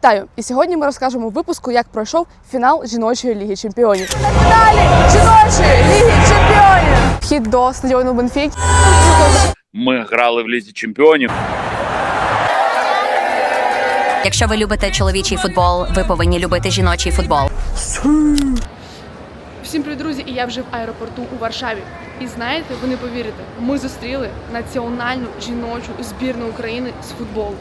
Вітаю! І сьогодні ми розкажемо у випуску, як пройшов фінал жіночої ліги чемпіонів. На фіналі жіночої ліги чемпіонів! Вхід до стадіону Бенфік. Ми грали в лізі чемпіонів. Якщо ви любите чоловічий футбол, ви повинні любити жіночий футбол. Всім привіт, друзі! І я вже в аеропорту у Варшаві. І знаєте, ви не повірите, ми зустріли національну жіночу збірну України з футболу.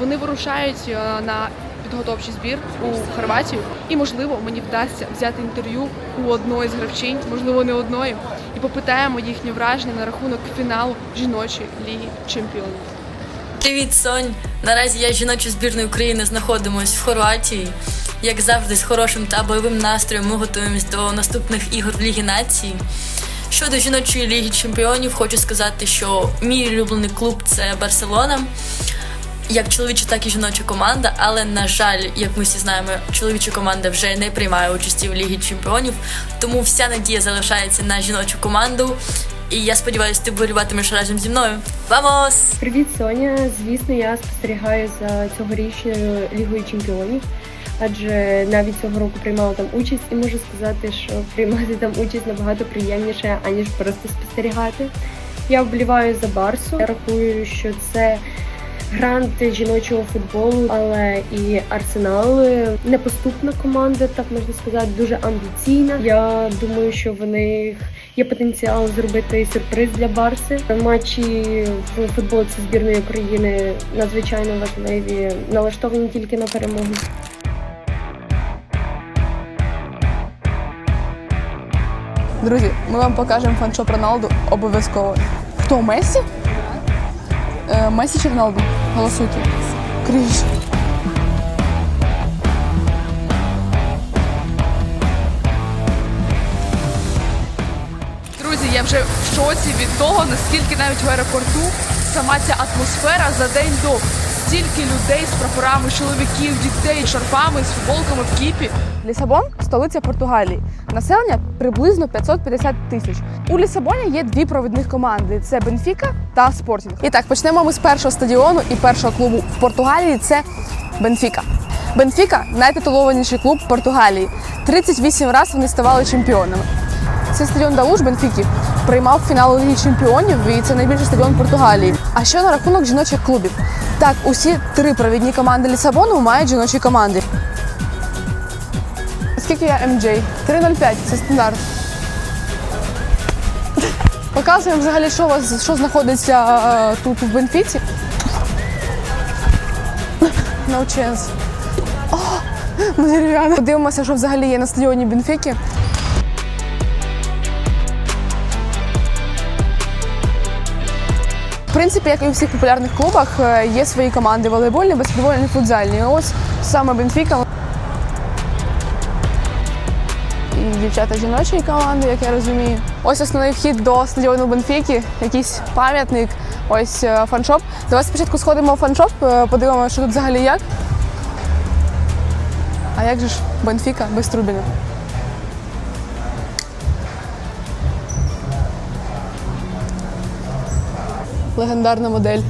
Вони вирушають е, на підготовчий збір у Хорватію, і можливо мені вдасться взяти інтерв'ю у одної з гравчинь, можливо, не одної, і попитаємо їхні враження на рахунок фіналу жіночої ліги чемпіонів. Привіт, Сонь. Наразі я з жіночою збірною України знаходимось в Хорватії. Як завжди, з хорошим та бойовим настроєм ми готуємось до наступних ігор в Лігі Нації. Щодо жіночої ліги чемпіонів, хочу сказати, що мій улюблений клуб це Барселона. Як чоловіча, так і жіноча команда, але на жаль, як ми всі знаємо, чоловіча команда вже не приймає участі в Лігі Чемпіонів, тому вся надія залишається на жіночу команду. І я сподіваюся, ти вболіватимеш разом зі мною. Вамос! Привіт, Соня. Звісно, я спостерігаю за цьогорічною лігою чемпіонів, адже навіть цього року приймала там участь, і можу сказати, що приймати там участь набагато приємніше, аніж просто спостерігати. Я вболіваю за Барсу. Я рахую, що це грант жіночого футболу, але і Арсенал непоступна команда, так можна сказати, дуже амбіційна. Я думаю, що в них є потенціал зробити сюрприз для Барси. Матчі в футболці збірної України надзвичайно важливі, налаштовані тільки на перемогу. Друзі, ми вам покажемо фаншоп Роналду обов'язково. Хто Месі? Е, Месі чи Роналду? Голосуйте. Кріж. Друзі, я вже в шоці від того, наскільки навіть в аеропорту сама ця атмосфера за день до стільки людей з прапорами, чоловіків, дітей, шарфами, з футболками в кіпі. Лісабон столиця Португалії. Населення приблизно 550 тисяч. У Лісабоні є дві провідних команди: це Бенфіка та Спортінг. І так, почнемо ми з першого стадіону і першого клубу в Португалії. Це Бенфіка. Бенфіка найтитулованіший клуб Португалії. 38 разів вони ставали чемпіонами. Цей стадіон Далуш Бенфіки приймав фінал Ліги Чемпіонів, і це найбільший стадіон Португалії. А що на рахунок жіночих клубів? Так, усі три провідні команди Лісабону мають жіночі команди. Скільки я MJ? 3.05, це стандарт. Показуємо взагалі, що вас що знаходиться е, тут в Бенфіці. No chance. О, ну, дерев'яна. Подивимося, що взагалі є на стадіоні Бенфіки. В принципі, як і у всіх популярних клубах, е, є свої команди волейбольні, баскетбольні, футзальні. Ось саме Бенфіка. Дівчата жіночої команди, як я розумію. Ось основний вхід до стадіону Бенфіки, якийсь пам'ятник, ось е, фаншоп. Давай спочатку сходимо в фаншоп, е, подивимося, що тут взагалі як. А як же ж Бенфіка без Трубіна? Легендарна модель.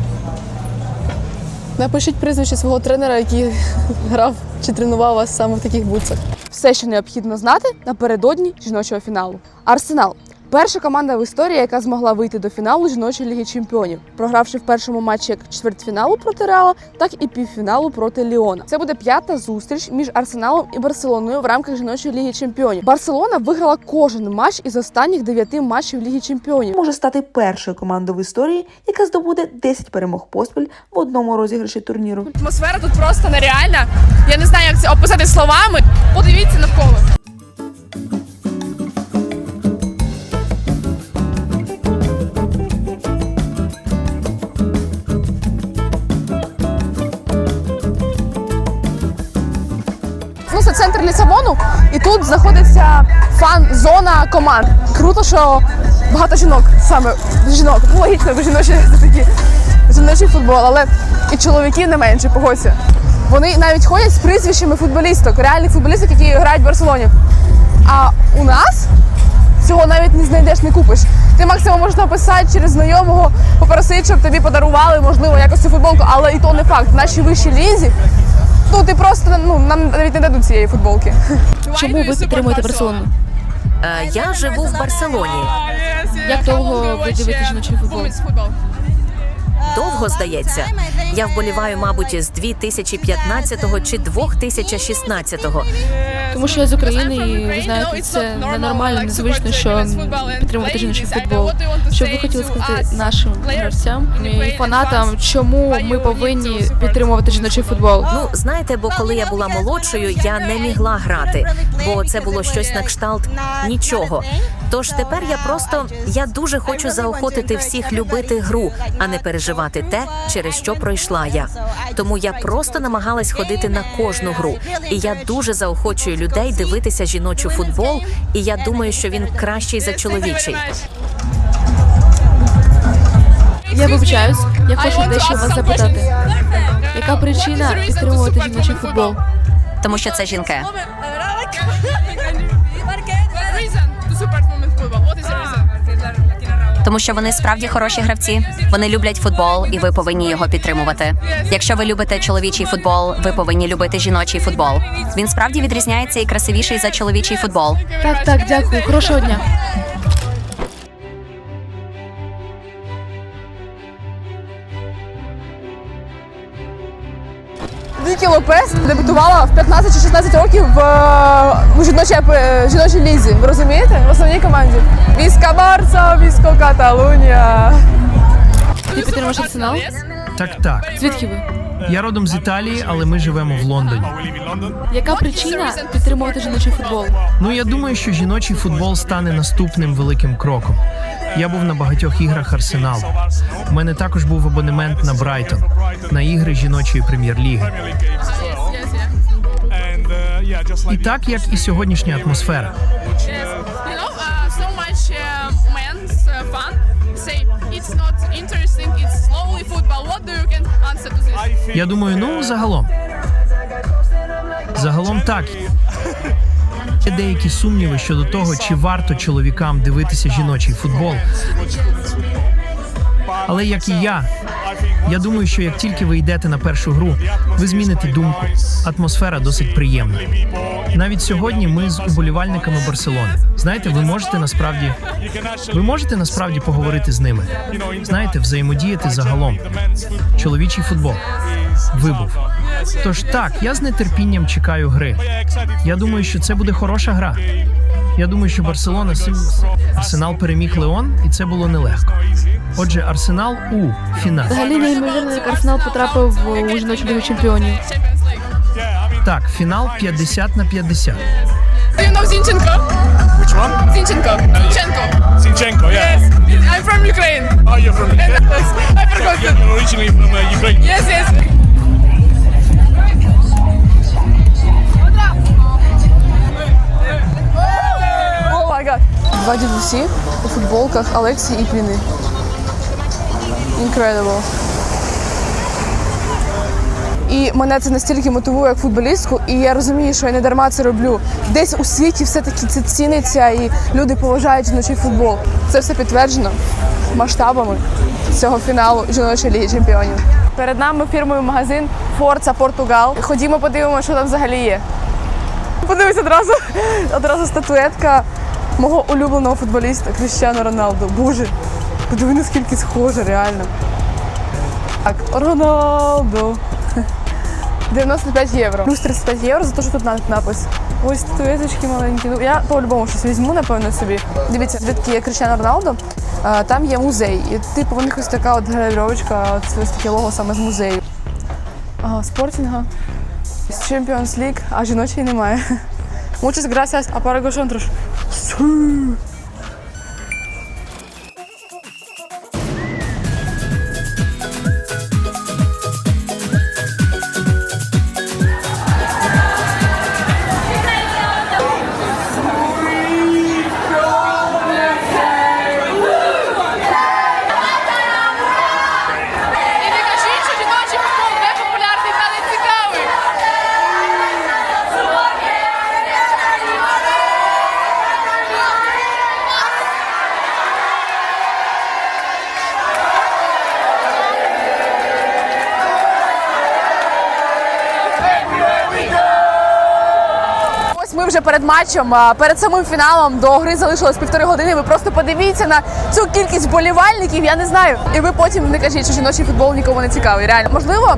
Напишіть прізвище свого тренера, який грав чи тренував вас саме в таких бутсах. Все, що необхідно знати напередодні жіночого фіналу. Арсенал. Перша команда в історії, яка змогла вийти до фіналу жіночої ліги чемпіонів, програвши в першому матчі як чвертьфіналу проти Реала, так і півфіналу проти Ліона. Це буде п'ята зустріч між Арсеналом і Барселоною в рамках жіночої ліги чемпіонів. Барселона виграла кожен матч із останніх дев'яти матчів Ліги чемпіонів. може стати першою командою в історії, яка здобуде 10 перемог поспіль в одному розіграші турніру. Атмосфера тут просто нереальна. Я не знаю, як це описати словами. Подивіться навколо. Це центр Лісабону, і тут знаходиться фан-зона команд. Круто, що багато жінок, саме жінок. Ну, логічно, бо жіночі такі жіночий футбол, але і чоловіків не менше, погодься. Вони навіть ходять з прізвищами футболісток, реальних футболісток, які грають в Барселоні. А у нас цього навіть не знайдеш, не купиш. Ти максимум можеш написати через знайомого, попросити, щоб тобі подарували, можливо, якось цю футболку, але і то не факт. В нашій вищій лізі Ну ти просто ну нам навіть не дадуть цієї футболки. Чому ви підтримуєте Барселону? Е, Я живу в Барселоні. Як довго ви дивитесь жіночий футбол? Довго здається. Я вболіваю, мабуть, з 2015 чи 2016. Тому що я з України, і ви знаєте, це ненормально, незвично, що підтримувати жіночий футбол. Що б ви хотіли сказати нашим гравцям і фанатам, чому ми повинні підтримувати жіночий футбол? Ну, знаєте, бо коли я була молодшою, я не мігла грати, бо це було щось на кшталт нічого. Тож тепер я просто я дуже хочу заохотити всіх любити гру, а не переживати те, через що пройшла я. Тому я просто намагалась ходити на кожну гру. І я дуже заохочую людей дивитися жіночу футбол. І я думаю, що він кращий за чоловічий. Я вибачаюсь, я хочу дещо вас запитати. Яка причина підтримувати жіночий футбол? Тому що це жінки. Тому що вони справді хороші гравці. Вони люблять футбол, і ви повинні його підтримувати. Якщо ви любите чоловічий футбол, ви повинні любити жіночий футбол. Він справді відрізняється і красивіший за чоловічий футбол. Так, так, дякую. Хорошого дня. Вікі Лопес дебютувала в 15 чи 16 років в, в жіночій, е, жіночій лізі. Ви розумієте? В основній команді. Віска Барса, Віско Каталунія. Ти підтримуєш арсенал? Так, так. Звідки ви? Я родом з Італії, але ми живемо в Лондоні. Яка причина підтримувати жіночий футбол? Ну я думаю, що жіночий футбол стане наступним великим кроком. Я був на багатьох іграх Арсеналу. У мене також був абонемент на Брайтон на ігри жіночої прем'єр-ліги. І так як і сьогоднішня атмосфера. Я думаю, ну загалом. Загалом так. Є деякі сумніви щодо того, чи варто чоловікам дивитися жіночий футбол. Але як і я, я думаю, що як тільки ви йдете на першу гру, ви зміните думку. Атмосфера досить приємна. Навіть сьогодні ми з уболівальниками Барселони. Знаєте, ви можете насправді ви можете насправді поговорити з ними. Знаєте, взаємодіяти загалом. Чоловічий футбол вибув. Тож так, я з нетерпінням чекаю гри. Я думаю, що це буде хороша гра. Я думаю, що Барселона Арсенал переміг Леон, і це було нелегко. Отже, Арсенал у фіналі. Взагалі неймовірно, як арсенал потрапив у жіночу лігу чемпіонів. Так, фінал 50 на 50. Do you know Zinchenko? Which one? Zinchenko. Zinchenko. Zinchenko, yeah. Yes. I'm from Ukraine. Oh, you're from Yes, I forgot. You're you're originally from uh, Ukraine. Yes, yes. О май гад. Два дідусі у футболках Алексі і Пліни. Incredible. І мене це настільки мотивує як футболістку, і я розумію, що я не дарма це роблю. Десь у світі все-таки це ціниться, і люди поважають жіночий футбол. Це все підтверджено масштабами цього фіналу жіночої ліги чемпіонів. Перед нами фірмовий магазин Forza Portugal. Ходімо, подивимося, що там взагалі є. Подивись одразу, одразу статуетка мого улюбленого футболіста Кріщану Роналду. Боже, подиви, наскільки схоже, реально. Так, Роналду. 95 євро. Плюс 35 євро за те, що тут на- напис. Ось статуеточки маленькі. Ну, я по-любому щось візьму, напевно, собі. Дивіться, звідки є Кріщану Роналду, а, там є музей. І типу у них ось така от гравіровочка, ось таке лого саме з музею. Ага, спортінга. Champions League, а жіночої немає. Muchas gracias. A para vosotros. Ми вже перед матчем, перед самим фіналом до гри залишилось півтори години. Ви просто подивіться на цю кількість болівальників. Я не знаю. І ви потім не кажіть, що жіночий футбол нікому не цікавий. Реально, можливо,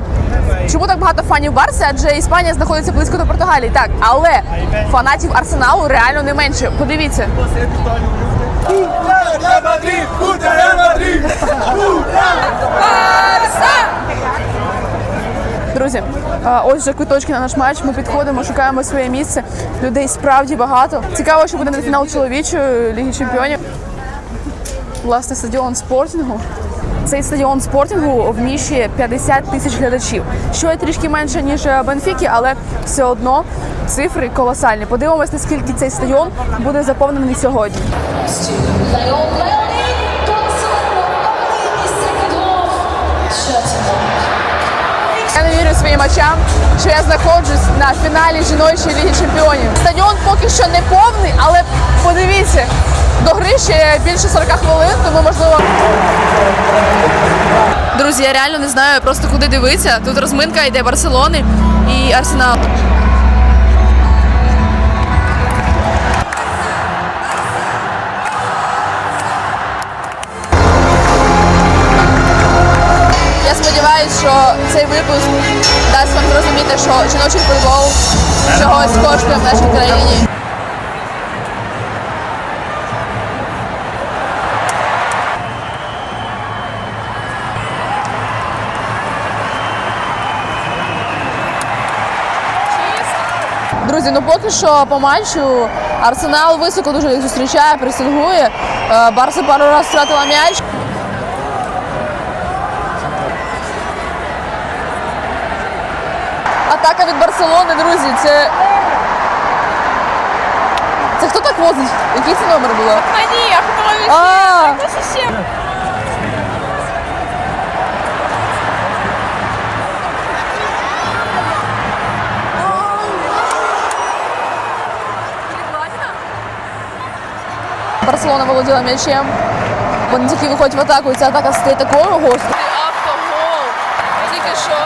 чому так багато фанів Барси? Адже Іспанія знаходиться близько до Португалії. Так, але фанатів Арсеналу реально не менше. Подивіться. Друзі, ось вже квиточки на наш матч. Ми підходимо, шукаємо своє місце. Людей справді багато. Цікаво, що буде на фінал чоловічої ліги чемпіонів. Власне, стадіон спортінгу. Цей стадіон спортінгу вміщує 50 тисяч глядачів, що є трішки менше ніж е, Бенфіки, але все одно цифри колосальні. Подивимось, наскільки цей стадіон буде заповнений сьогодні. Я не вірю своїм очам, що я знаходжусь на фіналі жіночої ліги чемпіонів. Стадіон поки що не повний, але подивіться, до гри ще більше 40 хвилин, тому можливо. Друзі, я реально не знаю просто куди дивитися. Тут розминка йде Барселони і Арсенал. Що цей випуск дасть вам зрозуміти, що жіночий футбол чогось коштує в нашій країні. Друзі, ну поки що по матчу Арсенал високо дуже їх зустрічає, пресингує. Е, Барса пару разів втратила м'яч. Атака від Барселони, друзі, це. Це хто так возить? Який це номер було? А ні, а хто він? А, Хто ще? Барселона володіла м'ячем. Вони тільки виходять в атаку, і ця атака стає такою гострою. Автогол. Тільки що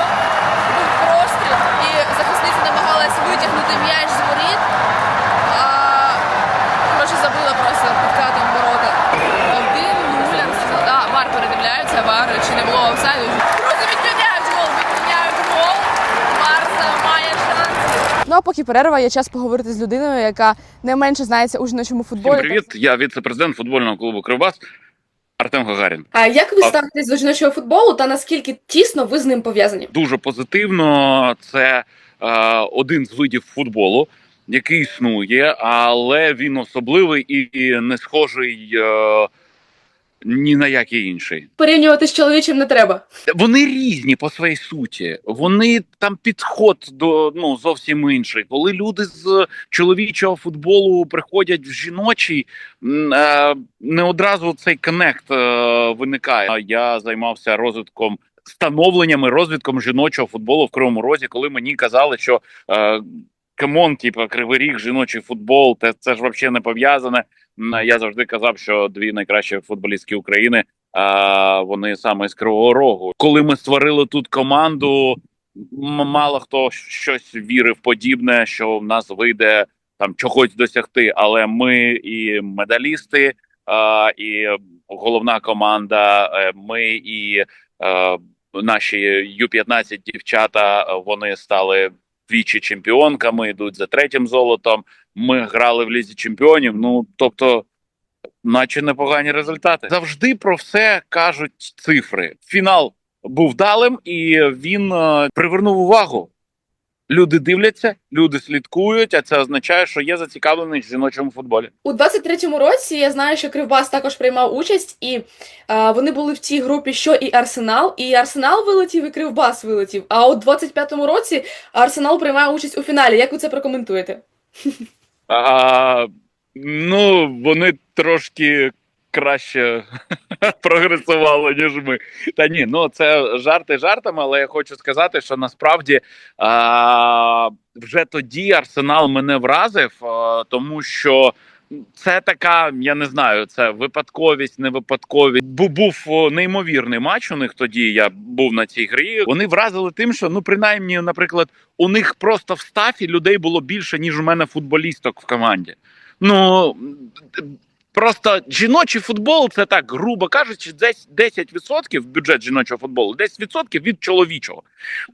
поки перерва, є час поговорити з людиною, яка не менше знається у жіночому футболі. Всім привіт. Я віце-президент футбольного клубу Кривбас Артем Гагарін. А як ви А- ставитесь до жіночого футболу та наскільки тісно ви з ним пов'язані? Дуже позитивно. Це е, один з видів футболу, який існує, але він особливий і не схожий е, ні на який інший. Порівнювати з чоловічим не треба. Вони різні по своїй суті. Вони там підход до ну зовсім інший. Коли люди з чоловічого футболу приходять в жіночий, е, не одразу цей коннект е, виникає. Я займався розвитком. Становленням і розвитком жіночого футболу в Кривому Розі, коли мені казали, що е, камон, типу, кривий ріг, жіночий футбол, те це ж взагалі не пов'язане. Я завжди казав, що дві найкращі футболістки України а, вони саме з Кривого Рогу. Коли ми створили тут команду, мало хто щось вірив подібне, що в нас вийде там чогось досягти. Але ми і медалісти, а, і головна команда. е, Ми і е, наші Ю-15 дівчата. Вони стали двічі чемпіонками, йдуть за третім золотом. Ми грали в лізі чемпіонів. Ну тобто наче непогані результати. Завжди про все кажуть цифри. Фінал був далим, і він е, привернув увагу. Люди дивляться, люди слідкують, а це означає, що є зацікавленість в жіночому футболі. У 23-му році я знаю, що Кривбас також приймав участь, і е, вони були в тій групі, що і Арсенал. І Арсенал вилетів, і Кривбас вилетів. А у 25-му році Арсенал приймає участь у фіналі. Як ви це прокоментуєте? А, ну, вони трошки краще прогресували, ніж ми. Та ні, ну це жарти жартами, але я хочу сказати, що насправді а, вже тоді Арсенал мене вразив, а, тому що це така, я не знаю, це випадковість, не випадковість. Бу був неймовірний матч. У них тоді я був на цій грі. Вони вразили тим, що ну принаймні, наприклад, у них просто в стафі людей було більше ніж у мене футболісток в команді. Ну просто жіночий футбол це так, грубо кажучи, десь 10% бюджет жіночого футболу, 10% від чоловічого.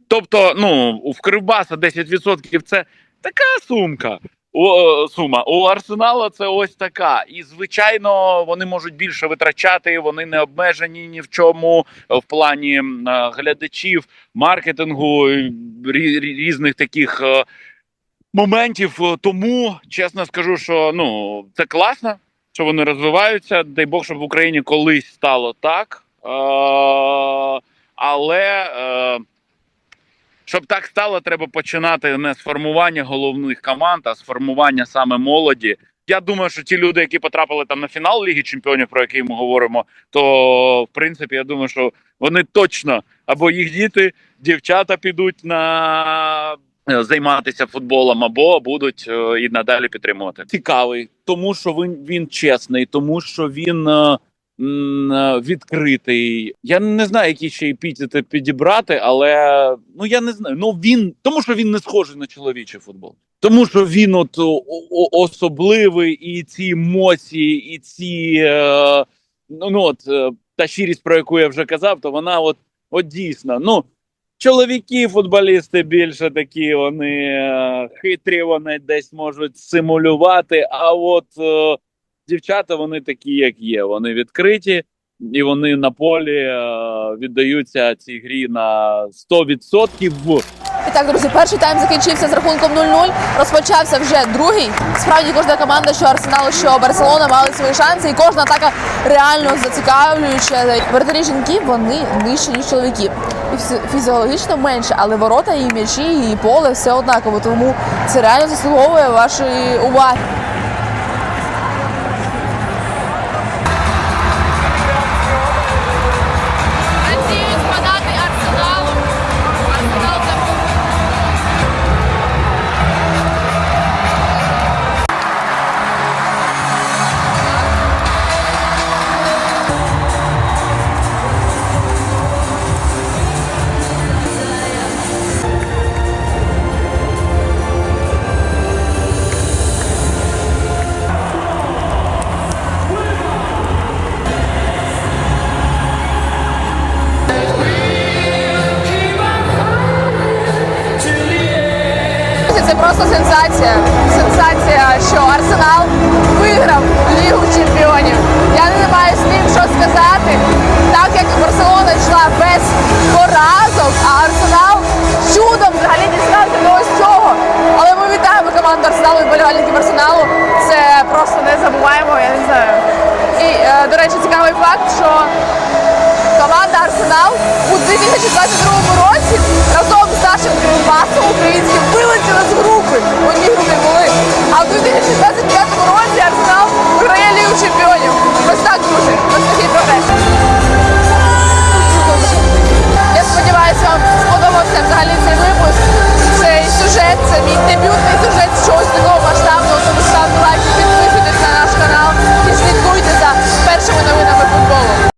Тобто, ну в Кривбаса 10% це така сумка. О, сума у Арсенала це ось така, і звичайно, вони можуть більше витрачати. Вони не обмежені ні в чому е, в плані е, глядачів, маркетингу рі- різних таких е, моментів. Е, Тому чесно скажу, що ну це класно, що вони розвиваються. Дай Бог, щоб в Україні колись стало так. Е, але е, щоб так стало, треба починати не з формування головних команд, а з формування саме молоді. Я думаю, що ті люди, які потрапили там на фінал Ліги Чемпіонів, про який ми говоримо, то в принципі я думаю, що вони точно або їх діти, дівчата підуть на займатися футболом, або будуть е, і надалі підтримувати. Цікавий, тому що він, він чесний, тому що він. е, е, Відкритий, я не знаю, які ще епітети підібрати, але ну я не знаю. Ну він тому, що він не схожий на чоловічий футбол. Тому що він от особливий, і ці емоції, і ці е, ну, ну от е, та щирість, про яку я вже казав, то вона от, от дійсно. Ну чоловіки, футболісти більше такі, вони е, хитрі, вони десь можуть симулювати. А от е, дівчата, вони такі, як є. Вони відкриті. І вони на полі е, віддаються цій грі на 100%. І так, друзі, перший тайм закінчився з рахунком 0-0. Розпочався вже другий. Справді кожна команда, що Арсенал, що Барселона, мали свої шанси, і кожна атака реально зацікавлююча. Вратарі жінки вони нижчі, ніж чоловіки. І фізіологічно менше, але ворота і м'ячі, і поле все однаково. Тому це реально заслуговує вашої уваги. канал у 2022 році разом з нашим Кривбасом українським вилетіли з групи. Одні групі були. А в 2025 році арсенал програє лігу чемпіонів. Ось так, друзі, ось такий прогрес. Я сподіваюся, вам сподобався взагалі цей випуск. Цей сюжет, це мій дебютний сюжет з чогось такого масштабного, тому ставте лайки, підписуйтесь на наш канал і слідкуйте за першими новинами футболу.